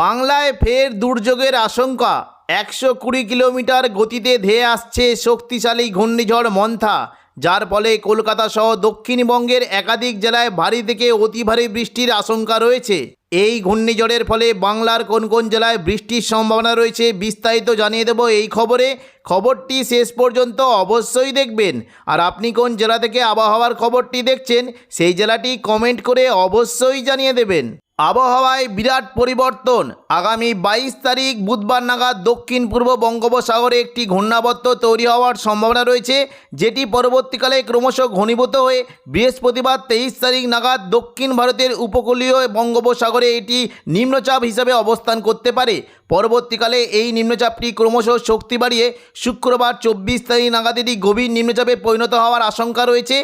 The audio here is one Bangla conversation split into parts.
বাংলায় ফের দুর্যোগের আশঙ্কা। একশো কুড়ি কিলোমিটার গতিতে ধেয়ে আসছে শক্তিশালী ঘূর্ণিঝড় মন্থা, যার ফলে কলকাতা সহ দক্ষিণবঙ্গের একাধিক জেলায় ভারী থেকে অতি ভারী বৃষ্টির আশঙ্কা রয়েছে। এই ঘূর্ণিঝড়ের ফলে বাংলার কোন কোন জেলায় বৃষ্টির সম্ভাবনা রয়েছে বিস্তারিত জানিয়ে দেব এই খবরে। খবরটি শেষ পর্যন্ত অবশ্যই দেখবেন। আর আপনি কোন জেলা থেকে আবহাওয়ার খবরটি দেখছেন, সেই জেলাটি কমেন্ট করে অবশ্যই জানিয়ে দেবেন। আবহাওয়ায় বিরাট পরিবর্তন। আগামী বাইশ তারিখ বুধবার নাগাদ দক্ষিণ পূর্ব বঙ্গোপসাগরে একটি ঘূর্ণাবর্ত তৈরি হওয়ার সম্ভাবনা রয়েছে, যেটি পরবর্তীকালে ক্রমশ ঘনীভূত হয়ে বৃহস্পতিবার তেইশ তারিখ নাগাদ দক্ষিণ ভারতের উপকূলীয় বঙ্গোপসাগরে এটি নিম্নচাপ হিসাবে অবস্থান করতে পারে। পরবর্তীকালে এই নিম্নচাপটি ক্রমশ শক্তি বাড়িয়ে শুক্রবার চব্বিশ তারিখ নাগাদ এটি গভীর নিম্নচাপে পরিণত হওয়ার আশঙ্কা রয়েছে।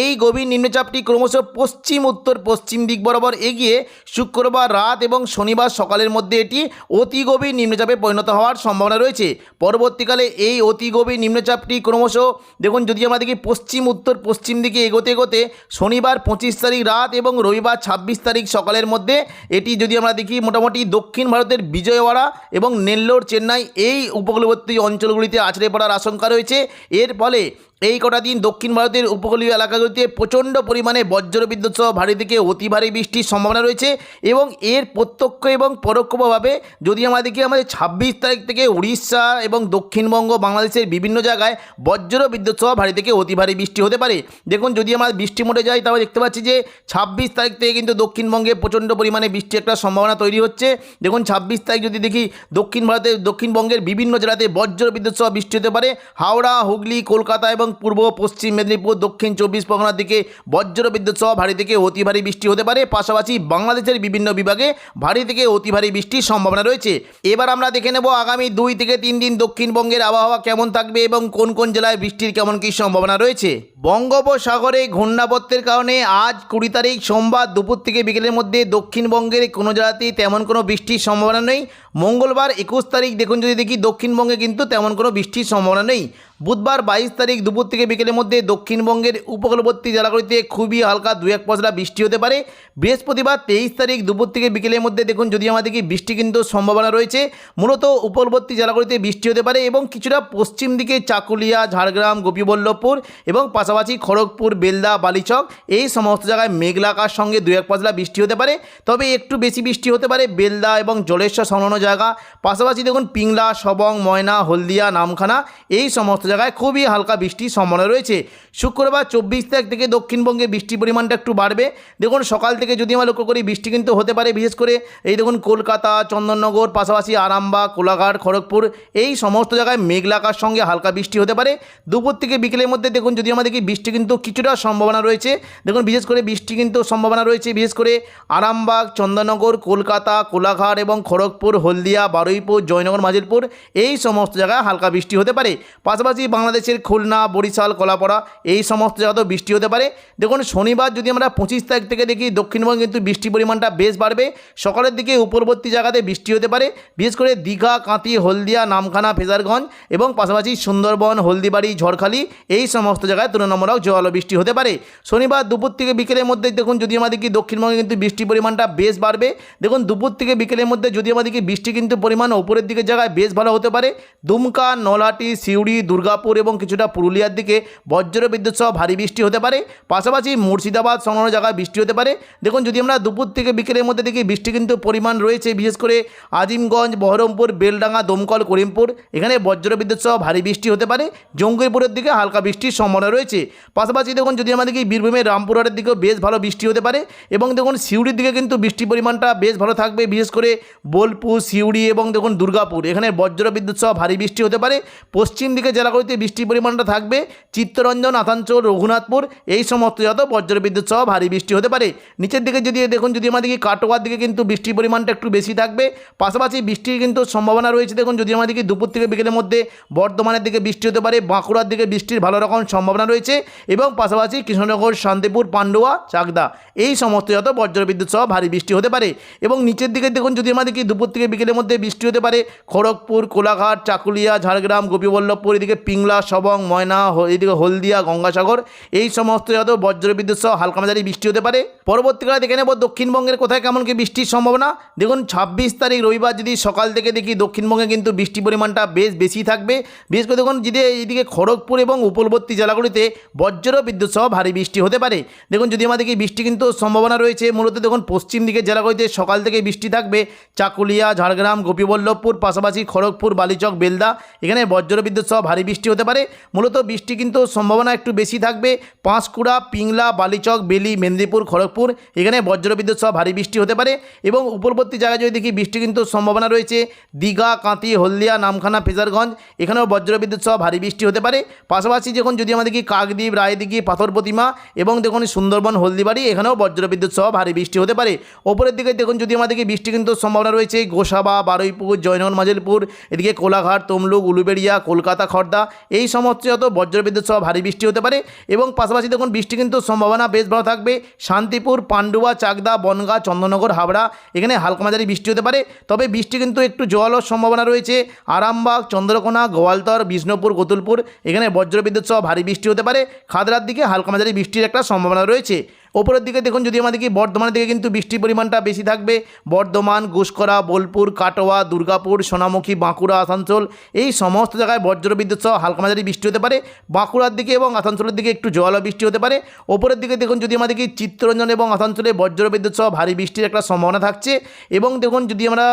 এই গভীর নিম্নচাপটি ক্রমশ পশ্চিম উত্তর পশ্চিম দিক বরাবর এগিয়ে শুক্রবার রাত এবং শনিবার সকালের মধ্যে এটি অতি গভীর নিম্নচাপে পরিণত হওয়ার সম্ভাবনা রয়েছে। পরবর্তীকালে এই অতি গভীর নিম্নচাপটি ক্রমশ, দেখুন, যদি আমরা দেখি পশ্চিম, উত্তর, পশ্চিম দিকে এগোতে এগোতে, শনিবার পঁচিশ তারিখ রাত এবং রবিবার ছাব্বিশ তারিখ সকালের মধ্যে এটি যদি আমরা দেখি, মোটামুটি দক্ষিণ ভারতের বিজয়ওয়াড়া এবং নেল্লোর চেন্নাই এই উপকূলবর্তী অঞ্চলগুলিতে আছড়ে পড়ার আশঙ্কা রয়েছে। এর ফলে এই কটা দিন দক্ষিণ ভারতের উপকূলীয় এলাকাগুলিতে প্রচণ্ড পরিমাণে বজ্রবিদ্যুৎ সহ ভারী থেকে অতি ভারী বৃষ্টির সম্ভাবনা রয়েছে এবং এর প্রত্যক্ষ এবং পরোক্ষভাবে যদি আমরা দেখি আমাদের ছাব্বিশ তারিখ থেকে উড়িষ্যা এবং দক্ষিণবঙ্গ, বাংলাদেশের বিভিন্ন জায়গায় বজ্র বিদ্যুৎ সহ ভারী থেকে অতি ভারী বৃষ্টি হতে পারে। দেখুন, যদি আমরা বৃষ্টি মোটে যাই তাহলে দেখতে পাচ্ছি যে ছাব্বিশ তারিখ থেকে কিন্তু দক্ষিণবঙ্গে প্রচণ্ড পরিমাণে বৃষ্টি একটা সম্ভাবনা তৈরি হচ্ছে। দেখুন, ছাব্বিশ তারিখ যদি দেখি দক্ষিণ ভারতের দক্ষিণবঙ্গের বিভিন্ন জেলাতে বজ্র বিদ্যুৎ সহ বৃষ্টি হতে পারে। হাওড়া, হুগলি, কলকাতা এবং পূর্ব, পশ্চিম মেদিনীপুর, দক্ষিণ চব্বিশ পরগনার দিকে বজ্র বিদ্যুৎ সহ ভারী থেকে অতি ভারী বৃষ্টি হতে পারে। পাশাপাশি বাংলাদেশের বিভিন্ন বিভাগে ভারী থেকে অতি ভারী বৃষ্টির সম্ভাবনা রয়েছে। এবার আমরা দেখে নেব আগামী দুই থেকে তিন দিন দক্ষিণবঙ্গের আবহাওয়া কেমন থাকবে এবং কোন কোন জেলায় বৃষ্টির কেমন কী সম্ভাবনা রয়েছে। বঙ্গোপসাগরে ঘূর্ণাবর্তের কারণে আজ কুড়ি তারিখ সোমবার দুপুর থেকে বিকেলের মধ্যে দক্ষিণবঙ্গের কোনো জেলাতেই তেমন কোনো বৃষ্টির সম্ভাবনা নেই। মঙ্গলবার একুশ তারিখ দেখুন যদি দেখি, দক্ষিণবঙ্গে কিন্তু তেমন কোনো বৃষ্টির সম্ভাবনা নেই। বুধবার বাইশ তারিখ দুপুর থেকে বিকেলের মধ্যে দক্ষিণবঙ্গের উপকূলবর্তী জেলাগুলিতে খুবই হালকা দু এক পশলা বৃষ্টি হতে পারে। বৃহস্পতিবার তেইশ তারিখ দুপুর থেকে বিকেলের মধ্যে দেখুন যদি আমাদের কি বৃষ্টি কিন্তু সম্ভাবনা রয়েছে, মূলত উপকূলবর্তী জেলাগুলিতে বৃষ্টি হতে পারে এবং কিছুটা পশ্চিম দিকে চাকুলিয়া, ঝাড়গ্রাম, গোপীবল্লভপুর এবং পাশাপাশি খড়গপুর, বেলদা, বালিচক এই সমস্ত জায়গায় মেঘলাকার সঙ্গে দু এক পশলা বৃষ্টি হতে পারে। তবে একটু বেশি বৃষ্টি হতে পারে বেলদা এবং জলেশ্বর সংলগ্ন জায়গা। পাশাপাশি দেখুন পিংলা, সবং, ময়না, হলদিয়া, নামখানা এই সমস্ত জায়গায় খুবই হালকা বৃষ্টির সম্ভাবনা রয়েছে। শুক্রবার চব্বিশ তারিখ থেকে দক্ষিণবঙ্গে বৃষ্টির পরিমাণটা একটু বাড়বে। দেখুন, সকাল থেকে যদি আমরা লক্ষ্য করি, বৃষ্টি কিন্তু হতে পারে, বিশেষ করে এই দেখুন, কলকাতা, চন্দননগর, পাশাপাশি আরামবাগ, কোলাঘাট, খড়গপুর, এই সমস্ত জায়গায় মেঘলাকার সঙ্গে হালকা বৃষ্টি হতে পারে। দুপুর থেকে বিকেলের মধ্যে দেখুন, যদি আমরা দেখি, বৃষ্টি কিন্তু কিছুটা সম্ভাবনা রয়েছে। দেখুন, বিশেষ করে বৃষ্টি কিন্তু সম্ভাবনা রয়েছে, বিশেষ করে আরামবাগ, চন্দননগর, কলকাতা, কোলাঘাট এবং খড়গপুর, হলদিয়া, বারুইপুর, জয়নগর, মাজিলপুর, এই সমস্ত জায়গায় হালকা বৃষ্টি হতে পারে। পাশাপাশি বাংলাদেশের খুলনা, বরিশাল, কলাপাড়া এই সমস্ত জায়গাতেও বৃষ্টি হতে পারে। দেখুন, শনিবার যদি আমরা পঁচিশ তারিখ থেকে দেখি, দক্ষিণবঙ্গে কিন্তু বৃষ্টির পরিমাণটা বেশ বাড়বে। সকালের দিকে উপরবর্তী জায়গাতে বৃষ্টি হতে পারে। বিশেষ করে দীঘা কাঁতি হলদিয়া, নামখানা, ফেজারগঞ্জ এবং পাশাপাশি সুন্দরবন, হলদিবাড়ি, ঝড়খালি এই সমস্ত জায়গায় তুলনামূলক জোয়ালো বৃষ্টি হতে পারে। শনিবার দুপুর থেকে বিকেলের মধ্যে দেখুন, যদি আমাদের কি দক্ষিণবঙ্গে কিন্তু বৃষ্টির পরিমাণটা বেশ বাড়বে। দেখুন, দুপুর থেকে বিকেলের মধ্যে যদি আমাদের কি বৃষ্টি কিন্তু পরিমাণ ওপরের দিকে জায়গায় বেশ ভালো হতে পারে। দুমকা, নলহাটি, সিউড়ি দুর্গাপুর এবং কিছুটা পুরুলিয়ার দিকে বজ্র বিদ্যুৎ সহ ভারী বৃষ্টি হতে পারে। পাশাপাশি মুর্শিদাবাদ সংলগ্ন জায়গায় বৃষ্টি হতে পারে। দেখুন, যদি আমরা দুপুর থেকে বিকেলের মধ্যে দেখি, বৃষ্টি কিন্তু পরিমাণ রয়েছে, বিশেষ করে আজিমগঞ্জ, বহরমপুর, বেলডাঙ্গা, দমকল, করিমপুর। এখানে বজ্র বিদ্যুৎ সহ ভারী বৃষ্টি হতে পারে। জঙ্গিপুরের দিকে হালকা বৃষ্টির সম্ভাবনা রয়েছে। পাশাপাশি দেখুন, যদি আমাদের কি বীরভূমের রামপুরহাটের দিকেও বেশ ভালো বৃষ্টি হতে পারে এবং দেখুন, সিউড়ির দিকে কিন্তু বৃষ্টির পরিমাণটা বেশ ভালো থাকবে, বিশেষ করে বোলপুর, সিউড়ি এবং দেখুন, দুর্গাপুর। এখানে বজ্র বিদ্যুৎ সহ ভারী বৃষ্টি হতে পারে। পশ্চিম দিকে জেলাগুলিতে বৃষ্টির পরিমাণটা থাকবে। চিত্তরঞ্জন, আসানসোল, রঘুনাথপুর, এই সমস্ত যত বজ্র বিদ্যুৎ সহ ভারী বৃষ্টি হতে পারে। নিচের দিকে যদি দেখুন, যদি আমাদেরকে কাটোয়ার দিকে কিন্তু বৃষ্টির পরিমাণটা একটু বেশি থাকবে, পাশাপাশি বৃষ্টির কিন্তু সম্ভাবনা রয়েছে। দেখুন, যদি আমাদের কি দুপুর থেকে বিকেলের মধ্যে বর্ধমানের দিকে বৃষ্টি হতে পারে, বাঁকুড়ার দিকে বৃষ্টির ভালো রকম সম্ভাবনা রয়েছে এবং পাশাপাশি কৃষ্ণনগর, শান্তিপুর, পান্ডুয়া, চাকদা, এই সমস্ত যত বজ্র বিদ্যুৎ সহ ভারী বৃষ্টি হতে পারে। এবং নিচের দিকে দেখুন, যদি আমাদের কি দুপুর থেকে বিকেলের মধ্যে বৃষ্টি হতে পারে, খড়গপুর, কোলাঘাট, চাকুলিয়া, ঝাড়গ্রাম, গোপীবল্লভপুর, এদিকে পিংলা, সবং, ময়না এইদিকে হলদিয়া, গঙ্গাসাগর, এই সমস্ত জায়গাতেও বজ্রবিদ্যুৎ সহ হালকা মাঝারি বৃষ্টি হতে পারে। পরবর্তীকালে দেখে নেব দক্ষিণবঙ্গের কোথায় কেমন কি বৃষ্টির সম্ভাবনা। দেখুন, ছাব্বিশ তারিখ রবিবার যদি সকাল থেকে দেখি দক্ষিণবঙ্গে কিন্তু বৃষ্টির পরিমাণটা বেশ বেশি থাকবে। বিশেষ করে দেখুন, যদি এইদিকে খড়গপুর এবং উপলবর্তী জেলাগুলিতে বজ্র বিদ্যুৎ সহ ভারী বৃষ্টি হতে পারে। দেখুন, যদি আমাদেরকে বৃষ্টি কিন্তু সম্ভাবনা রয়েছে, মূলত দেখুন, পশ্চিম দিকের জেলাগুলিতে সকাল থেকে বৃষ্টি থাকবে। চাকুলিয়া, ঝাড়গ্রাম, গোপীবল্লভপুর, পাশাপাশি খড়গপুর, বালিচক, বেলদা, এখানে বজ্র বিদ্যুৎ সহ ভারী বৃষ্টি হতে পারে। মূলত বৃষ্টি কিন্তু সম্ভাবনা একটু বেশি থাকবে। পাঁশকুড়া, পিংলা, বালিচক, বেলি, মেদিনীপুর, খড়গপুর এখানে বজ্র বিদ্যুৎ সহ ভারী বৃষ্টি হতে পারে এবং উপরবর্তী জায়গায় যদি দেখি বৃষ্টি কিন্তু সম্ভাবনা রয়েছে। দীঘা কাঁতি হলদিয়া, নামখানা, ফেজারগঞ্জ এখানেও বজ্র বিদ্যুৎ সহ ভারী বৃষ্টি হতে পারে। পাশাপাশি যখন যদি আমাদের কি কাকদ্বীপ, রায়দিঘি পাথর প্রতিমা এবং দেখুন সুন্দরবন, হলদিবাড়ি এখানেও বজ্র বিদ্যুৎ সহ ভারী বৃষ্টি হতে পারে। ওপরের দিকে দেখুন যদি আমাদেরকে বৃষ্টি কিন্তু সম্ভাবনা রয়েছে। গোসাবা বারুইপুর জয়নগর, মাজেলপুর, এদিকে কোলাঘাট, তমলুক, উলুবেড়িয়া, কলকাতা খড়দা এই সমস্ত বজ্রবিদ্যুৎ সহ ভারী বৃষ্টি হতে পারে এবং পাশাপাশি দেখুন, বৃষ্টি কিন্তু সম্ভাবনা বেশ ভালো থাকবে। শান্তিপুর, পান্ডুয়া, চাকদা, বনগা চন্দননগর হাবড়া এখানে হালকা মাঝারি বৃষ্টি হতে পারে। তবে বৃষ্টি কিন্তু একটু জলও সম্ভাবনা রয়েছে। আরামবাগ, চন্দ্রকোনা, গোয়ালতর, বিষ্ণুপুর, গতুলপুর, এখানে বজ্রবিদ্যুৎ সহ ভারী বৃষ্টি হতে পারে। খাদরার দিকে হালকা মাঝারি বৃষ্টির একটা সম্ভাবনা রয়েছে। ওপরের দিকে দেখুন, যদি আমাদের কি বর্ধমানের দিকে কিন্তু বৃষ্টির পরিমাণটা বেশি থাকবে, বর্ধমান গুসকরা বোলপুর, কাটোয়া, দুর্গাপুর, সোনামুখী, বাঁকুড়া, আসানসোল, এই সমস্ত জায়গায় বজ্রবিদ্যুৎ সহ হালকা মাঝারি বৃষ্টি হতে পারে। বাঁকুড়ার দিকে এবং আসানসোলের দিকে একটু জল বৃষ্টি হতে পারে। ওপরের দিকে দেখুন, যদি আমাদের কি চিত্তরঞ্জন এবং আসানসোলে বজ্রবিদ্যুৎ সহ ভারী বৃষ্টির একটা সম্ভাবনা থাকছে। এবং দেখুন, যদি আমরা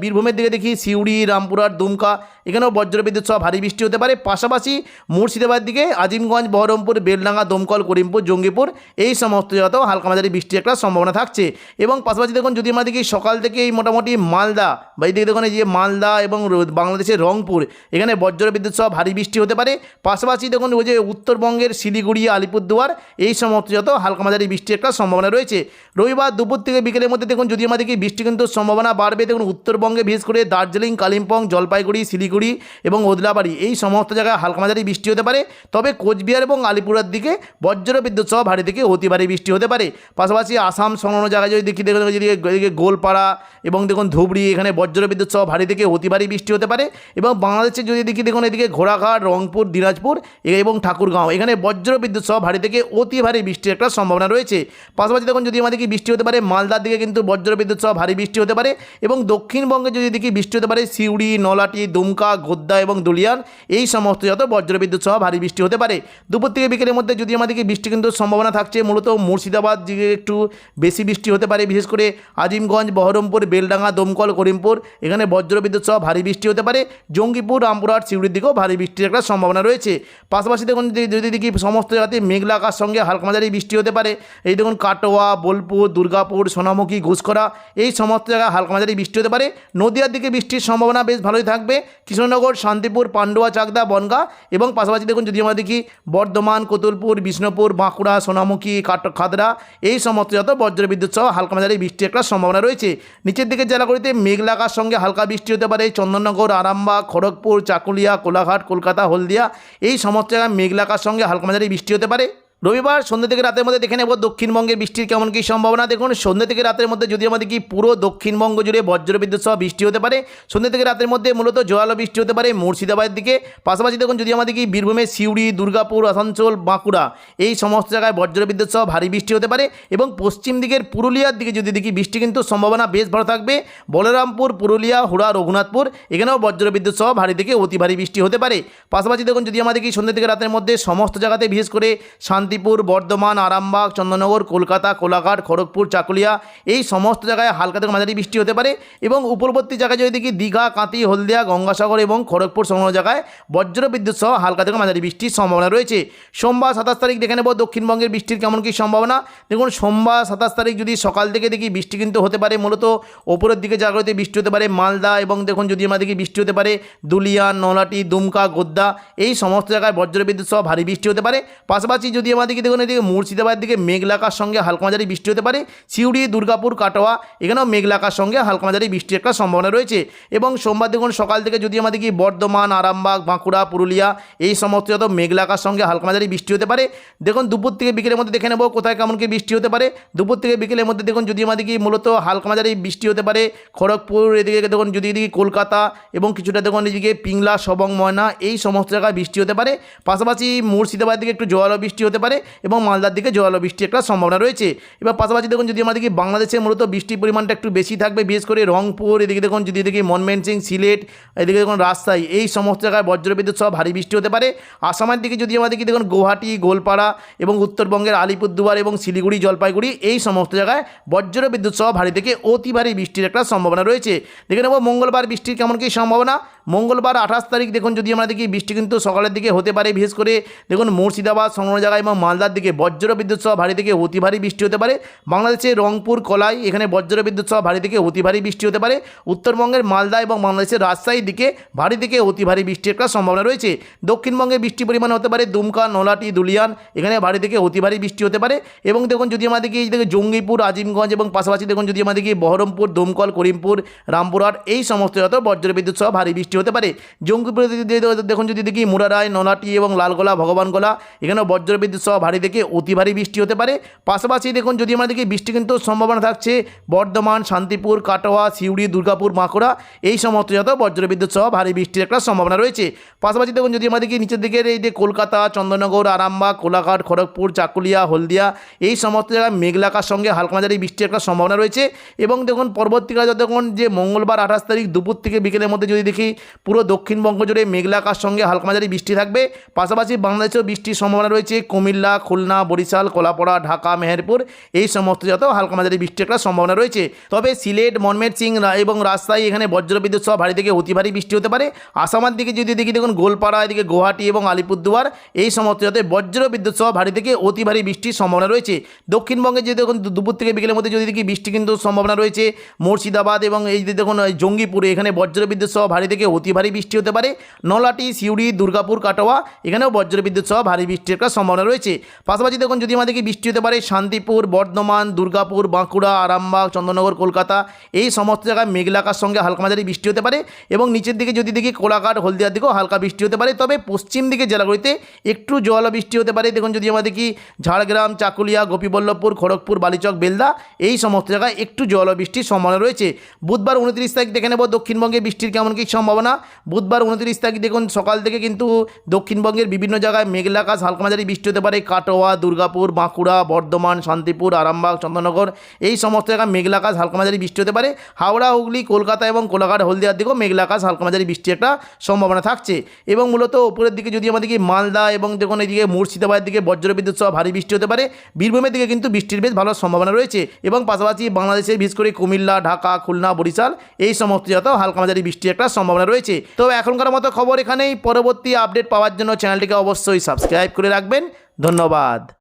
বীরভূমের দিকে দেখি, সিউড়ি, রামপুরহাট, দুমকা, এখানেও বজ্রবিদ্যুৎ সহ ভারী বৃষ্টি হতে পারে। পাশাপাশি মুর্শিদাবাদ দিকে আজিমগঞ্জ, বহরমপুর, বেলডাঙ্গা, দমকল, করিমপুর, জঙ্গিপুর, এই সমস্ত জায়গাতেও হালকা মাঝারি বৃষ্টির একটা সম্ভাবনা থাকছে। এবং পাশাপাশি দেখুন যদি আমরা দেখি সকাল থেকেই মোটামুটি মালদা বা এই দিকে দেখুন এই যে মালদা এবং বাংলাদেশের রংপুর, এখানে বজ্র বিদ্যুৎ সহ ভারী বৃষ্টি হতে পারে। পাশাপাশি দেখুন ওই যে উত্তরবঙ্গের শিলিগুড়ি, আলিপুরদুয়ার, এই সমস্ত যত হালকা মাঝারি বৃষ্টির একটা সম্ভাবনা রয়েছে। রবিবার দুপুর থেকে বিকেলের মধ্যে দেখুন যদি আমাদেরকে বৃষ্টি কিন্তু সম্ভাবনা বাড়বে, দেখুন উত্তরবঙ্গে বিশেষ করে দার্জিলিং, কালিম্পং, জলপাইগুড়ি, শিলিগুড়ি এবং ওদলাবাড়ি এই সমস্ত জায়গায় হালকা মাঝারি বৃষ্টি হতে পারে। তবে কোচবিহার এবং আলিপুরের দিকে বজ্র বিদ্যুৎ সহ ভারী থেকে অতি ভারী বৃষ্টি হতে পারে। পাশাপাশি আসাম সংলগ্ন জায়গায় যদি দেখি, দেখুন যদি এদিকে গোলপাড়া এবং দেখুন ধুবড়ি, এখানে বজ্র বিদ্যুৎ সহ ভারী থেকে অতি ভারী বৃষ্টি হতে পারে এবং বাংলাদেশে যদি দেখি, দেখুন, এদিকে ঘোড়াঘাট, রংপুর, দিনাজপুর এবং ঠাকুরগাঁও, এখানে বজ্র বিদ্যুৎ সহ ভারী থেকে অতি ভারী বৃষ্টির একটা সম্ভাবনা রয়েছে। পাশাপাশি দেখুন, যদি আমাদের বৃষ্টি হতে পারে, মালদার দিকে কিন্তু বজ্র বিদ্যুৎ সহ ভারী বৃষ্টি হতে পারে এবং দক্ষিণবঙ্গে যদি দেখি বৃষ্টি হতে পারে, সিউড়ি, নলাটি, দুমকা, গোদ্দা এবং দুলিয়ান, এই সমস্ত যত বজ্র বিদ্যুৎ সহ ভারী বৃষ্টি হতে পারে। দুপুর থেকে বিকেলের মধ্যে যদি আমাদেরকে বৃষ্টি কিন্তু সম্ভাবনা থাকছে, মূলত মুর্শিদাবাদ দিকে একটু বেশি বৃষ্টি হতে পারে, বিশেষ করে আজিমগঞ্জ, বহরমপুর, বেলডাঙ্গা, দমকল, করিমপুর। এখানে বজ্র বিদ্যুৎ সহ ভারী বৃষ্টি হতে পারে। জঙ্গিপুর, রামপুরহাট, সিউড়ির দিকেও ভারী বৃষ্টির একটা সম্ভাবনা রয়েছে। পাশাপাশি দেখুন যদি দেখি সমস্ত জায়গাতে মেঘলা সঙ্গে হালকা মাঝারি বৃষ্টি হতে পারে। এই দেখুন কাটোয়া, বোলপুর, দুর্গাপুর, সোনামুখী ঘুষকরা এই সমস্ত জায়গায় হালকা মাঝারি বৃষ্টি হতে পারে। নদিয়ার দিকে বৃষ্টির সম্ভাবনা বেশ ভালোই থাকবে। কৃষ্ণনগর, শান্তিপুর, পান্ডুয়া, চাকদা, বনগা এবং পাশাপাশি দেখুন যদি আমরা দেখি বর্ধমান, কতুলপুর, বিষ্ণুপুর, বাঁকুড়া, সোনামুখী, কাট খাদরা এই সমস্ত যত বজ্র বিদ্যুৎ সহ হালকা মাঝারি বৃষ্টি একটা সম্ভাবনা রয়েছে। নিচের দিকে জেলাগুলিতে মেঘ আকাশ সঙ্গে হালকা বৃষ্টি হতে পারে। চন্দননগর, আরামবাগ, খড়গপুর, চাকুলিয়া, কোলাঘাট, কলকাতা, হলদিয়া, এই সমস্ত জায়গায় মেঘ আকাশ সঙ্গে হালকা মাঝারি বৃষ্টি হতে পারে। রবিবার সন্ধ্যে থেকে রাতের মধ্যে দেখে নেব দক্ষিণবঙ্গের বৃষ্টির কেমন কী সম্ভাবনা। দেখুন, সন্ধ্যে থেকে রাতের মধ্যে যদি আমাদের কি পুরো দক্ষিণবঙ্গ জুড়ে বজ্রবিদ্যুৎ সহ বৃষ্টি হতে পারে, সন্ধ্যে থেকে রাতের মধ্যে মূলত জোয়ালো বৃষ্টি হতে পারে মুর্শিদাবাদের দিকে। পাশাপাশি দেখুন যদি আমাদের কি বীরভূমের সিউড়ি, দুর্গাপুর, আসানসোল, বাঁকুড়া এই সমস্ত জায়গায় বজ্রবিদ্যুৎ সহ ভারী বৃষ্টি হতে পারে এবং পশ্চিম দিকের পুরুলিয়ার দিকে যদি দেখি বৃষ্টি কিন্তু সম্ভাবনা বেশ ভালো থাকবে। বলরামপুর, পুরুলিয়া, হুড়া, রঘুনাথপুর এখানেও বজ্রবিদ্যুৎ সহ ভারী থেকে অতি ভারী বৃষ্টি হতে পারে। পাশাপাশি দেখুন, যদি আমাদের কি সন্ধ্যে থেকে রাতের মধ্যে সমস্ত জায়গাতে বিশেষ করে শান্তিপুর, বর্ধমান, আরামবাগ চন্দননগর কলকাতা, কোলাঘাট, খড়গপুর, চাকুলিয়া এই সমস্ত জায়গায় হালকা থেকে মাঝারি বৃষ্টি হতে পারে এবং উপরবর্তী জায়গায় যদি দেখি দীঘা কাঁতি হলদিয়া, গঙ্গাসাগর এবং খড়গপুর সংলগ্ন জায়গায় বজ্র বিদ্যুৎ সহ হালকা থেকে মাঝারি বৃষ্টির সম্ভাবনা রয়েছে। সোমবার সাতাশ তারিখ দেখে নেব দক্ষিণবঙ্গের বৃষ্টির কেমন কী সম্ভাবনা। দেখুন, সোমবার সাতাশ তারিখ যদি সকাল থেকে দেখি বৃষ্টি কিন্তু হতে পারে, মূলত ওপরের দিকে জায়গাতে বৃষ্টি হতে পারে মালদা এবং দেখুন যদি আমরা দেখি বৃষ্টি হতে পারে দুলিয়া নলাটি দুমকা গোদ্দা এই সমস্ত জায়গায় বজ্র বিদ্যুৎ সহ ভারী বৃষ্টি হতে পারে। পাশাপাশি যদি আমাদেরকে দেখুন, এদিকে মুর্শিদাবাদের দিকে মেঘলাকার সঙ্গে হালকা মাঝারি বৃষ্টি হতে পারে। সিউড়ি, দুর্গাপুর, কাটোয়া, এখানেও মেঘলাকার সঙ্গে হালকা মাঝারি বৃষ্টির একটা সম্ভাবনা রয়েছে। এবং সোমবার দেখুন, সকাল থেকে যদি আমাদের কি বর্ধমান, আরামবাগ, বাঁকুড়া, পুরুলিয়া, এই সমস্ত যত মেঘলাকার সঙ্গে হালকা মাঝারি বৃষ্টি হতে পারে, দেখুন দুপুর থেকে বিকেলের মধ্যে দেখে নেব কোথায় কেমন কি বৃষ্টি হতে পারে। দুপুর থেকে বিকেলের মধ্যে দেখুন, যদি আমাদের কি মূলত হালকা মাঝারি বৃষ্টি হতে পারে, খড়গপুর, এদিকে দেখুন, যদি এদিকে কলকাতা এবং কিছুটা দেখুন, এদিকে পিংলা, সবং, ময়না, এই সমস্ত জায়গায় বৃষ্টি হতে পারে। পাশাপাশি মুর্শিদাবাদ দিকে একটু জোয়ালো বৃষ্টি হতে পারে। এবং মালদার দিকে জোয়ালো বৃষ্টির একটা সম্ভাবনা রয়েছে। এবার পাশাপাশি দেখুন, যদি আমাদের কি বাংলাদেশে মূলত বৃষ্টির পরিমাণটা একটু বেশি থাকবে, বিশেষ করে রংপুর, এদিকে দেখুন, যদি এদিকে মনমেনসিং সিলেট, এদিকে দেখুন, রাজশাহী, এই সমস্ত জায়গায় বজ্রবিদ্যুৎ সহ ভারী বৃষ্টি হতে পারে। আসামের দিকে যদি আমাদের কি দেখুন, গুয়াহাটি, গোলপাড়া এবং উত্তরবঙ্গের আলিপুরদুয়ার এবং শিলিগুড়ি, জলপাইগুড়ি, এই সমস্ত জায়গায় বজ্রবিদ্যুৎ সহ ভারী থেকে অতি ভারী বৃষ্টির একটা সম্ভাবনা রয়েছে। দেখে নেব মঙ্গলবার বৃষ্টির কেমন কী সম্ভাবনা। মঙ্গলবার আঠাশ তারিখ, দেখুন, যদি আমরা দেখি বৃষ্টি কিন্তু সকালের দিকে হতে পারে, বিশেষ করে দেখুন, মুর্শিদাবাদ, সংলগ্ন জায়গায় এবং মালদার দিকে বজ্র বিদ্যুৎ সহ ভারী থেকে অতি ভারী বৃষ্টি হতে পারে। বাংলাদেশের রংপুর, কলাই, এখানে বজ্র বিদ্যুৎ সহ ভারী থেকে অতি ভারী বৃষ্টি হতে পারে। উত্তরবঙ্গের মালদা এবং বাংলাদেশের রাজশাহীর দিকে ভারী থেকে অতি ভারী বৃষ্টির একটা সম্ভাবনা রয়েছে। দক্ষিণবঙ্গে বৃষ্টি পরিমাণ হতে পারে দুমকা, নলাটি, দুলিয়ান, এখানে ভারী থেকে অতি ভারী বৃষ্টি হতে পারে। এবং দেখুন যদি আমাদেরকে এই দেখে জঙ্গিপুর আজিমগঞ্জ এবং পাশাপাশি দেখুন যদি আমাদেরকে বহরমপুর, দমকল, করিমপুর, রামপুরহাট এই সমস্ত যত বজ্রবিদ্যুৎ সহ ভারী বৃষ্টি হতে পারে। জঙ্গিপুর দেখুন যদি দেখি মুরারায়, নলাটি এবং লালগোলা, ভগবানগোলা, এখানেও বজ্রবিদ্যুৎ সহ ভারী থেকে অতি ভারী বৃষ্টি হতে পারে। পাশাপাশি দেখুন, যদি দেখি বৃষ্টি কিন্তু সম্ভাবনা থাকছে, বর্ধমান, শান্তিপুর, কাটোয়া, সিউড়ি, দুর্গাপুর বাঁকুড়া এই সমস্ত যত বজ্রবিদ্যুৎ সহ ভারী বৃষ্টির একটা সম্ভাবনা রয়েছে। পাশাপাশি দেখুন, যদি আমাদেরকে নিচের দিকের এই যে কলকাতা চন্দননগর আরামবাগ, কোলাঘাট, খড়গপুর, চাকুলিয়া, হলদিয়া, এই সমস্ত জায়গায় মেঘলাকার সঙ্গে হালকা মাঝারি বৃষ্টির একটা সম্ভাবনা রয়েছে। এবং দেখুন পরবর্তীকালে যতক্ষণ যে মঙ্গলবার আঠাশ তারিখ দুপুর থেকে বিকেলের মধ্যে যদি দেখি, পুরো দক্ষিণবঙ্গ জুড়ে মেঘলাকার সঙ্গে হালকা মাঝারি বৃষ্টি থাকবে। পাশাপাশি বাংলাদেশেও বৃষ্টির সম্ভাবনা রয়েছে। কুমিল্লা খুলনা, বরিশাল, কলাপাড়া, ঢাকা, মেহেরপুর এই সমস্ত যত হালকা মাঝারি বৃষ্টি একটা সম্ভাবনা রয়েছে। তবে সিলেট মনমের সিং এবং রাস্তায় এখানে বজ্রবিদ্যুৎ সহ ভারী থেকে অতি ভারী বৃষ্টি হতে পারে। আসামের দিকে যদি দেখি দেখুন গোলপাড়া, এদিকে গুয়াহাটি এবং আলিপুরদুয়ার এই সমস্ত যাতে বজ্র বিদ্যুৎ সহ ভারী থেকে অতি ভারী বৃষ্টির সম্ভাবনা রয়েছে। দক্ষিণবঙ্গে যদি দেখুন দুপুর থেকে বিকেলের মধ্যে যদি দেখি বৃষ্টি কিন্তু সম্ভাবনা রয়েছে। মুর্শিদাবাদ এবং এই যে দেখুন জঙ্গিপুরে এখানে বজ্র বিদ্যুৎ সহ ভারী থেকে অতি ভারী বৃষ্টি হতে পারে। নলাটি সিউড়ি, দুর্গাপুর, কাটোয়া এখানেও বজ্র বিদ্যুৎ সহ ভারী বৃষ্টির একটা সম্ভাবনা রয়েছে। পাশাপাশি দেখুন, যদি আমাদেরকে বৃষ্টি হতে পারে, শান্তিপুর, বর্ধমান, দুর্গাপুর, বাঁকুড়া, আরামবাগ চন্দননগর কলকাতা, এই সমস্ত জায়গায় মেঘলাকার সঙ্গে হালকা মাঝারি বৃষ্টি হতে পারে এবং নিচের দিকে যদি দেখি কোলাঘাট, হলদিয়ার দিকেও হালকা বৃষ্টি হতে পারে। তবে পশ্চিম দিকে জেলাগুলিতে একটু জল বৃষ্টি হতে পারে। দেখুন, যদি আমাদের কি ঝাড়গ্রাম, চাকুলিয়া, গোপীবল্লভপুর, খড়গপুর, বালিচক, বেলদা, এই সমস্ত জায়গায় একটু জল বৃষ্টির সম্ভাবনা রয়েছে। বুধবার উনত্রিশ তারিখ দেখে নেব দক্ষিণবঙ্গে বৃষ্টির কেমন কী সম্ভাবনা। বুধবার উনত্রিশ তারিখ দেখুন, সকাল থেকে কিন্তু দক্ষিণবঙ্গের বিভিন্ন জায়গায় মেঘলাকাশ হালকা মাঝারি বৃষ্টি হতে পারে। কাটোয়া, দুর্গাপুর, বাঁকুড়া, বর্ধমান, শান্তিপুর, আরামবাগ, চন্দননগর, এই সমস্ত জায়গায় মেঘলাকাশ হালকা মাঝারি বৃষ্টি হতে পারে। হাওড়া, হুগলি, কলকাতা এবং কোলাঘাট, হলদিয়ার দিকেও মেঘলাকাশ হালকা মাঝারি বৃষ্টির একটা সম্ভাবনা থাকছে। এবং মূলত উপরের দিকে যদি আমাদেরকে মালদা এবং দেখুন এইদিকে মুর্শিদাবাদের দিকে বজ্রবিদ্যুৎ সহ ভারী বৃষ্টি হতে পারে। বীরভূমের দিকে কিন্তু বৃষ্টির বেশ ভালো সম্ভাবনা রয়েছে এবং পাশাপাশি বাংলাদেশের বিশেষ করে কুমিল্লা, ঢাকা, খুলনা, বরিশাল এই সমস্ত যত হালকা মাঝারি বৃষ্টির একটা সম্ভাবনা রয়েছে। তো এখনকার মতো খবর এখানেই। পরবর্তী আপডেট পাওয়ার জন্য চ্যানেলটিকে অবশ্যই সাবস্ক্রাইব করে রাখবেন। ধন্যবাদ।